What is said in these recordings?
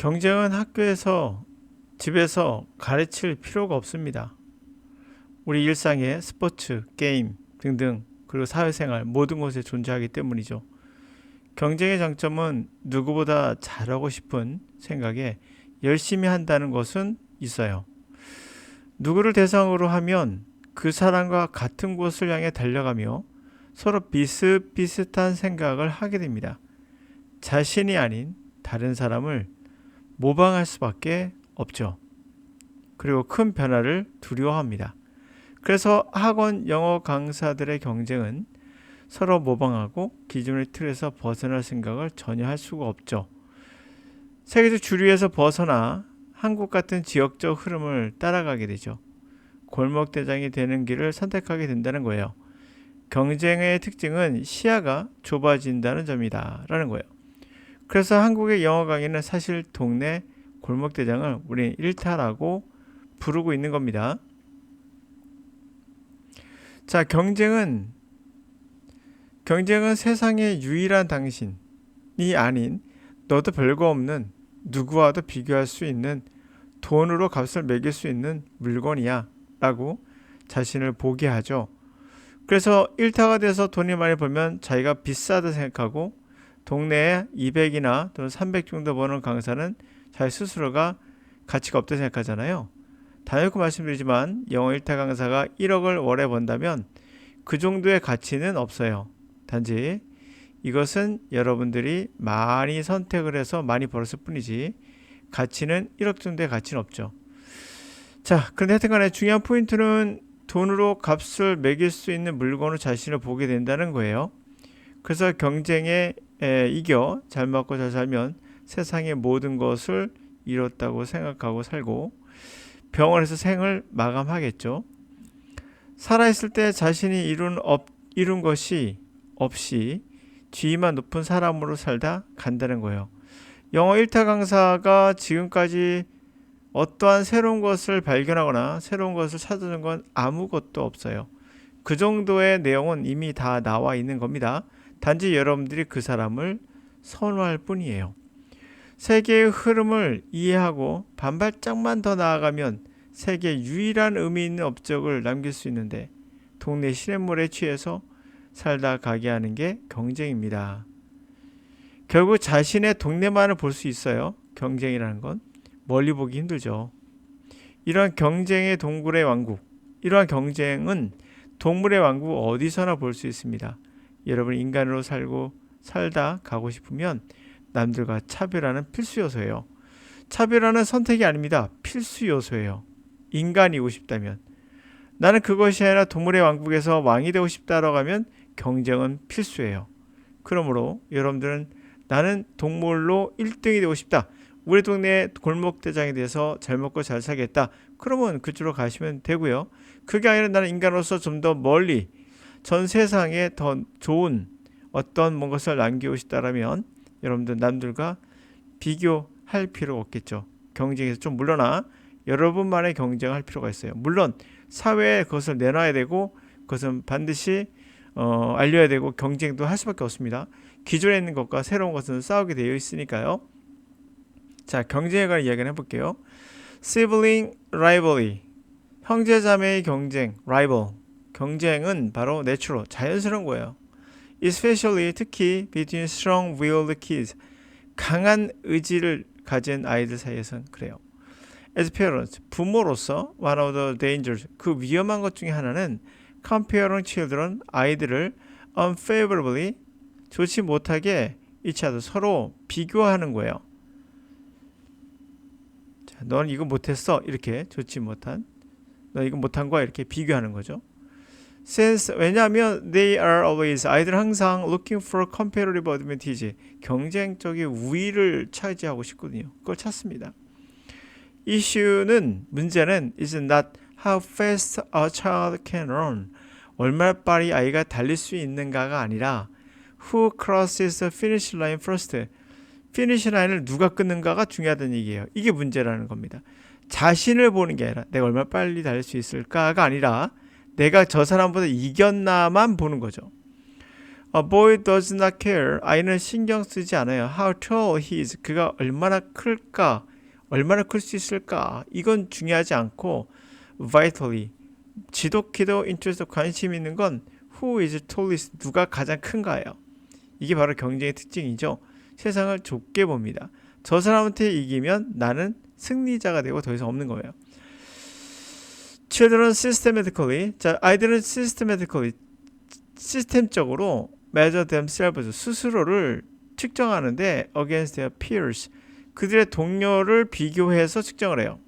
경쟁은 학교에서 집에서 가르칠 필요가 없습니다. 우리 일상의 스포츠, 게임 등등 그리고 사회생활 모든 곳에 존재하기 때문이죠. 경쟁의 장점은 누구보다 잘하고 싶은 생각에 열심히 한다는 것은 있어요. 누구를 대상으로 하면 그 사람과 같은 곳을 향해 달려가며 서로 비슷비슷한 생각을 하게 됩니다. 자신이 아닌 다른 사람을 모방할 수밖에 없죠. 그리고 큰 변화를 두려워합니다. 그래서 학원 영어 강사들의 경쟁은 서로 모방하고 기존의 틀에서 벗어날 생각을 전혀 할 수가 없죠. 세계적 주류에서 벗어나 한국 같은 지역적 흐름을 따라가게 되죠. 골목 대장이 되는 길을 선택하게 된다는 거예요. 경쟁의 특징은 시야가 좁아진다는 점이다. 라는 거예요. 그래서 한국의 영어 강의는 사실 동네 골목 대장을 우리 일타라고 부르고 있는 겁니다. 자, 경쟁은 경쟁은 세상의 유일한 당신이 아닌 너도 별거 없는 누구와도 비교할 수 있는 돈으로 값을 매길 수 있는 물건이야 라고 자신을 보게 하죠. 그래서 일타가 돼서 돈이 많이 벌면 자기가 비싸다 생각하고 동네에 200이나 또는 300 정도 버는 강사는 자기 스스로가 가치가 없다 생각하잖아요. 다놓고 말씀드리지만 영어 1타 강사가 1억을 월에 번다면 그 정도의 가치는 없어요. 단지 이것은 여러분들이 많이 선택을 해서 많이 벌었을 뿐이지 가치는 1억 정도의 가치는 없죠. 자, 그런데 하여튼 간에 중요한 포인트는 돈으로 값을 매길 수 있는 물건으로 자신을 보게 된다는 거예요. 그래서 경쟁에 에, 이겨 잘 먹고 잘 살면 세상의 모든 것을 이뤘다고 생각하고 살고 병원에서 생을 마감하겠죠. 살아있을 때 자신이 이룬, 업, 이룬 것이 없이 지위만 높은 사람으로 살다 간다는 거예요. 영어 1타 강사가 지금까지 어떠한 새로운 것을 발견하거나 새로운 것을 찾는 건 아무것도 없어요. 그 정도의 내용은 이미 다 나와 있는 겁니다. 단지 여러분들이 그 사람을 선호할 뿐이에요. 세계의 흐름을 이해하고 반발짝만 더 나아가면 세계 유일한 의미 있는 업적을 남길 수 있는데 동네 시냇물에 취해서 살다 가게 하는 게 경쟁입니다. 결국 자신의 동네만을 볼 수 있어요. 경쟁이라는 건 멀리 보기 힘들죠. 이러한 경쟁의 동굴의 왕국, 이러한 경쟁은 동물의 왕국 어디서나 볼 수 있습니다. 여러분 인간으로 살고 살다 가고 싶으면 남들과 차별하는 필수 요소예요. 차별하는 선택이 아닙니다. 필수 요소예요. 인간이고 싶다면 나는 그것이 아니라 동물의 왕국에서 왕이 되고 싶다라고 하면 경쟁은 필수예요. 그러므로 여러분들은 나는 동물로 1등이 되고 싶다. 우리 동네 골목대장이 돼서 잘 먹고 잘 살겠다. 그러면 그쪽으로 가시면 되고요. 그게 아니라 나는 인간으로서 좀 더 멀리 전 세상에 더 좋은 어떤 뭔가를 남기고 싶다라면 여러분들 남들과 비교할 필요가 없겠죠. 경쟁에서 좀 물러나 여러분만의 경쟁할 필요가 있어요. 물론 사회에 그것을 내놔야 되고 그것은 반드시 어, 알려야 되고 경쟁도 할 수밖에 없습니다. 기존에 있는 것과 새로운 것은 싸우게 되어 있으니까요. 자, 경쟁에 관한 이야기를 해볼게요. sibling rivalry, 형제자매의 경쟁, rival. 경쟁은 바로 내추럴, 자연스러운 거예요. especially 특히 between strong-willed kids, 강한 의지를 가진 아이들 사이에선 그래요. As parents, 부모로서 one of the dangers, 그 위험한 것 중에 하나는 comparing children, 아이들을 unfavorably, 좋지 못하게 each 서로 비교하는 거예요. 자, 넌 이거 못했어. 이렇게 좋지 못한. 너 이거 못한 거야. 이렇게 비교하는 거죠. Since 왜냐하면 they are always 아이들 항상 looking for comparative advantage 경쟁적인 우위를 차지하고 싶거든요. 그걸 찾습니다. 이슈는 문제는 is not how fast a child can run 얼마나 빨리 아이가 달릴 수 있는가가 아니라 who crosses the finish line first 피니시 라인을 누가 끊는가가 중요하다는 얘기예요. 이게 문제라는 겁니다. 자신을 보는 게 아니라 내가 얼마나 빨리 달릴 수 있을까가 아니라 내가 저 사람보다 이겼나만 보는 거죠. A boy does not care. 아이는 신경 쓰지 않아요. How tall he is. 그가 얼마나 클까? 얼마나 클 수 있을까? 이건 중요하지 않고 vitally 지독히도 interest 관심 있는 건 who is tallest 누가 가장 큰가예요. 이게 바로 경쟁의 특징이죠. 세상을 좁게 봅니다. 저 사람한테 이기면 나는 승리자가 되고 더 이상 없는 거예요. Children systematically 자 아이들은 systematically 시스템적으로 measure themselves 스스로를 측정하는데 against their peers 그들의 동료를 비교해서 측정을 해요.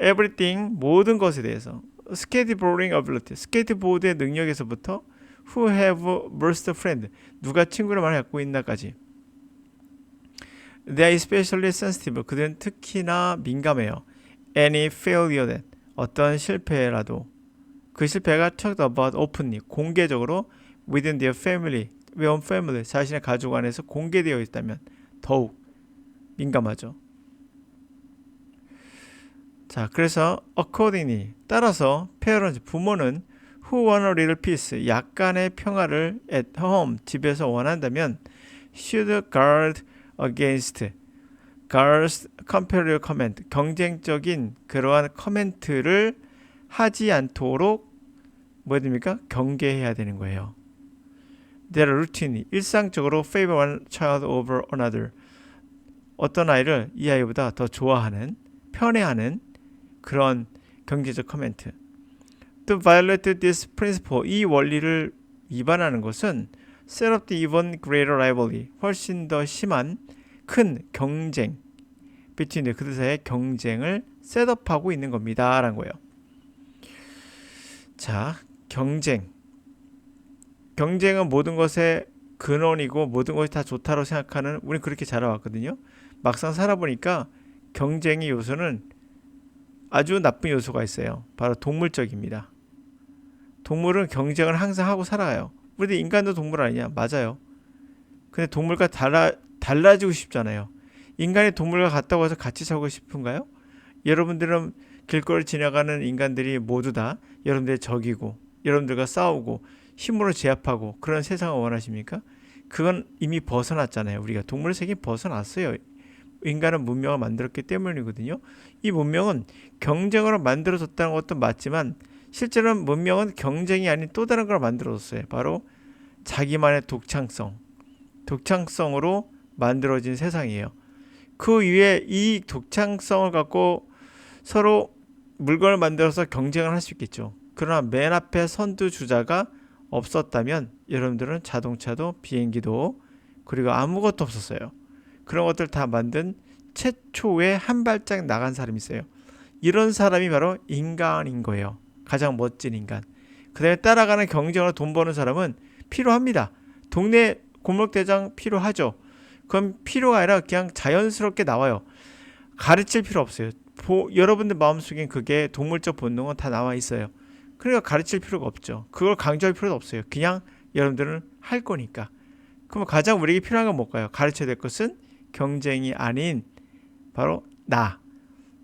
everything 모든 것에 대해서 skateboarding ability 스케이트보드의 능력에서부터 who have most friend 누가 친구를 많이 갖고 있나까지 they are especially sensitive 그들은 특히나 민감해요. any failure that 어떤 실패라도 그 실패가 talked about openly 공개적으로 within their family, own family 자신의 가족 안에서 공개되어 있다면 더욱 민감하죠. 자, 그래서 accordingly 따라서 parents 부모는 who want a little peace 약간의 평화를 at home 집에서 원한다면 should guard against guards comparative comment 경쟁적인 그러한 커멘트를 하지 않도록 뭐 해야 됩니까? 경계해야 되는 거예요. Their routine 일상적으로 favor one child over another 어떤 아이를 이 아이보다 더 좋아하는 편애하는 그런 경제적 커멘트. To violate this principle 이 원리를 위반하는 것은 set up the even greater rivalry 훨씬 더 심한 큰 경쟁 between 그들 사이의 경쟁을 셋업하고 있는 겁니다 라는 거예요. 자, 경쟁. 경쟁은 모든 것의 근원이고 모든 것이 다 좋다고 생각하는 우리 그렇게 자라왔거든요. 막상 살아보니까 경쟁의 요소는 아주 나쁜 요소가 있어요. 바로 동물적입니다. 동물은 경쟁을 항상 하고 살아요. 우리 인간도 동물 아니냐? 맞아요. 근데 동물과 달라 달라지고 싶잖아요. 인간이 동물과 같다고 해서 같이 살고 싶은가요? 여러분들은 길거리 지나가는 인간들이 모두 다 여러분들의 적이고 여러분들과 싸우고 힘으로 제압하고 그런 세상을 원하십니까? 그건 이미 벗어났잖아요. 우리가 동물 세계 벗어났어요. 인간은 문명을 만들었기 때문이거든요. 이 문명은 경쟁으로 만들어졌다는 것도 맞지만 실제로는 문명은 경쟁이 아닌 또 다른 걸 만들어졌어요. 바로 자기만의 독창성, 독창성으로 만들어진 세상이에요. 그 위에 이 독창성을 갖고 서로 물건을 만들어서 경쟁을 할 수 있겠죠. 그러나 맨 앞에 선두 주자가 없었다면 여러분들은 자동차도 비행기도 그리고 아무것도 없었어요. 그런 것들 다 만든 최초의 한 발짝 나간 사람이 있어요. 이런 사람이 바로 인간인 거예요. 가장 멋진 인간. 그다음에 따라가는 경쟁으로 돈 버는 사람은 필요합니다. 동네 골목대장 필요하죠. 그럼 필요가 아니라 그냥 자연스럽게 나와요. 가르칠 필요 없어요. 보, 여러분들 마음속엔 그게 동물적 본능은 다 나와 있어요. 그러니까 가르칠 필요가 없죠. 그걸 강조할 필요도 없어요. 그냥 여러분들은 할 거니까. 그럼 가장 우리에게 필요한 건 뭘까요? 가르쳐야 될 것은 경쟁이 아닌 바로 나.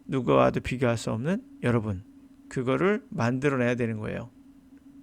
누구와도 비교할 수 없는 여러분. 그거를 만들어내야 되는 거예요.